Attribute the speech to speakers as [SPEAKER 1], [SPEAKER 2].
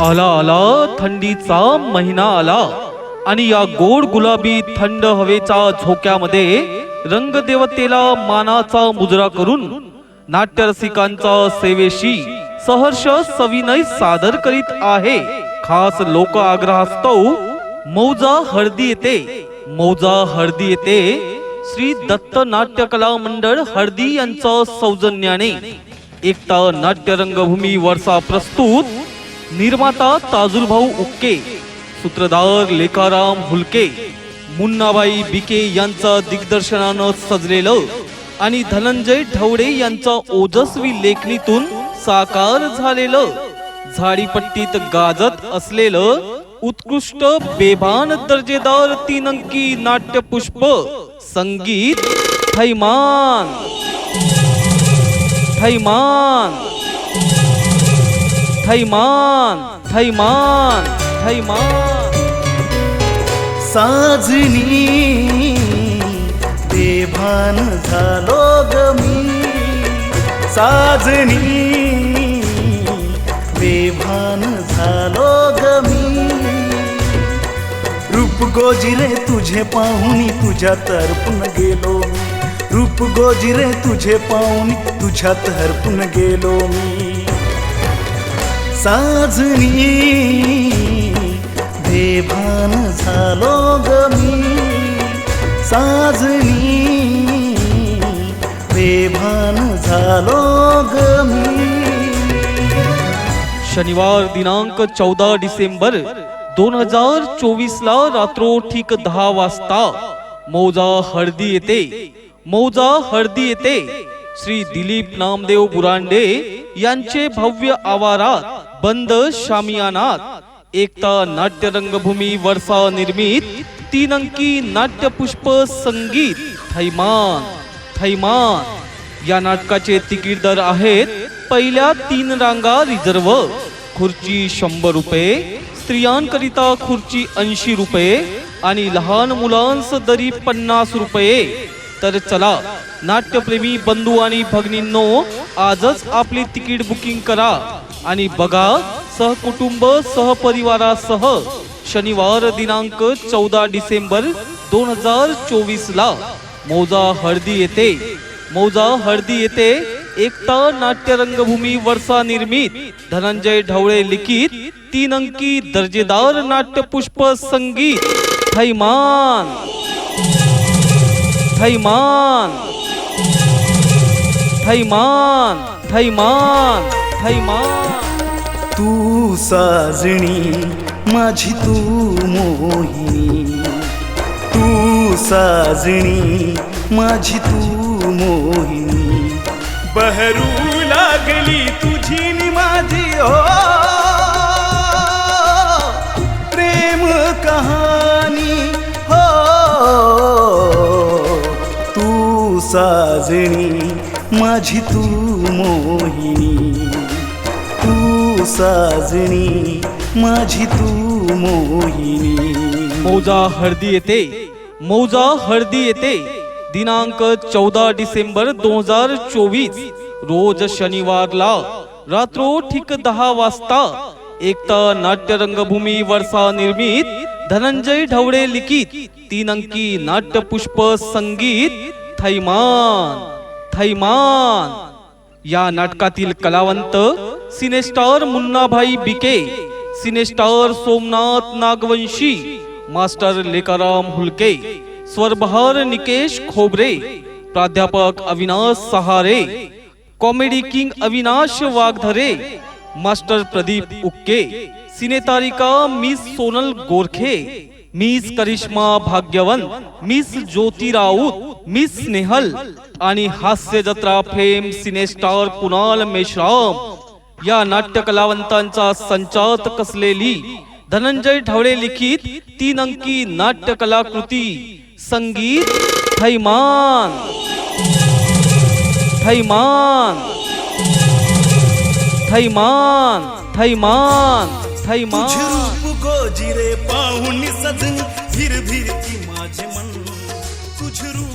[SPEAKER 1] आला आला थंडीचा महिना आला. आणि या गोड गुलाबी थंड हवेच्या झोक्यामध्ये रंगदेवतेला मानाचा मुजरा करून नाट्यरसिकांचा सेवेशी सहर्ष सविनय सादर करीत आहे. खास लोक आग्रहास्तव मौजा हळदी येते. मौजा हळदी येते. श्री दत्त नाट्य कला मंडळ हळदी यांचं सौजन्याने. एकता नाट्यरंगभूमी वर्षा प्रस्तुत. निर्माता ताजुलभाऊ उक्के सूत्रधार लेखाराम हुलके मुन्नाबाई बिके यांचा दिग्दर्शनानं सजलेलं आणि धनंजय ढवळे यांचा ओजस्वी लेखणीतून साकार झालेलं झाडीपट्टीत गाजत असलेलं उत्कृष्ट बेभान दर्जेदार तीन अंकी नाट्यपुष्प संगीत थैमान थैमान. थैमान थैमान थैमान।
[SPEAKER 2] साजनी बेभान झालो ग मी। साजनी बेभान झालो ग मी। रूप गोजिरे तुझे पाहुनी तुझ्या हरपून गेलो मी। रूप गोजिरे तुझे पाहुनी तुझ्यात हरपून गेलो मी। साजनी बेभान झालो गमी साजनी बेभान झालो गमी
[SPEAKER 1] शनिवार दिनांक चौदा डिसेंबर दोन हजार चोवीस ला रात्रो ठीक दहा वाजता मौजा हळदी येते. मौजा हळदी येते. श्री दिलीप नामदेव बुरांडे यांचे भव्य आवारात बंद शामियानात एकता नाट्य रंगभूमी वर्षा निर्मित तीन अंकी नाट्यपुष्प संगीत थैमान थैमान. या नाटकाचे तिकीट दर आहेत पहिल्या तीन रांगा रिझर्व खुर्ची शंभर रुपये स्त्रियांकरिता खुर्ची ऐंशी रुपये आणि लहान मुलांस दरी पन्नास रुपये. तर चला नाट्यप्रेमी बंधू आणि भगिनींनो आजच आपली तिकीट बुकिंग करा आणि बघा सहकुटुंब सहपरिवारासह शनिवार दिनांक चौदा डिसेंबर दोन हजार चोवीस ला मौजा हळदी येते. मौजा हळदी येते. एकता नाट्य रंगभूमी वर्षा निर्मित. धनंजय ढवळे लिखित. तीन अंकी दर्जेदार नाट्यपुष्प संगीत. थैमान. थैमान. थैमान थैमान थैमान।
[SPEAKER 2] तू साजणी माझी तू मोहिनी। तू साजणी माझी तू मोहिनी। बहरू लागली तुझी नि माझी हो प्रेम कहाणी हो। तू साजणी माझी तू मोहिनी तू साजणी माझी तू मोहिनी.
[SPEAKER 1] मौजा हळदी येते मौजा हळदी येते. दिनांक चौदा डिसेंबर दोन हजार चोवीस रोज शनिवारला रात्रो ठीक दहा वाजता एकता नाट्य रंगभूमी वर्षा निर्मित धनंजय ढवळे लिखित तीन अंकी नाट्यपुष्प संगीत थैमान. थैमान या नाटकातील कलावंत cine star Munnabhai B K, cine star Somnath Nagvanshi, master Lekaram Hulke, स्वरबहार Nikesh Khobre, प्राध्यापक Avinash Sahare, comedy king Avinash Waghdhare, master Pradeep Ukke, सिनेतारिका miss Sonal Gorakhe miss Karishma Bhagyawant miss Jyoti Raut miss Snehal आणि हास्य जत्रा fame cine star Kunal Meshram. या नाट्य कलावंतांचा संचात कसलेली धनंजय ढवळे लिखित तीन अंकी नाट्य कलाकृती संगीत थैमान. थैमान. थैमान. थैमान.
[SPEAKER 2] अस्थायी
[SPEAKER 1] मान
[SPEAKER 2] रूप गोजिरे पाहून सजन भिरभिरती माझे मन। तुझ रूप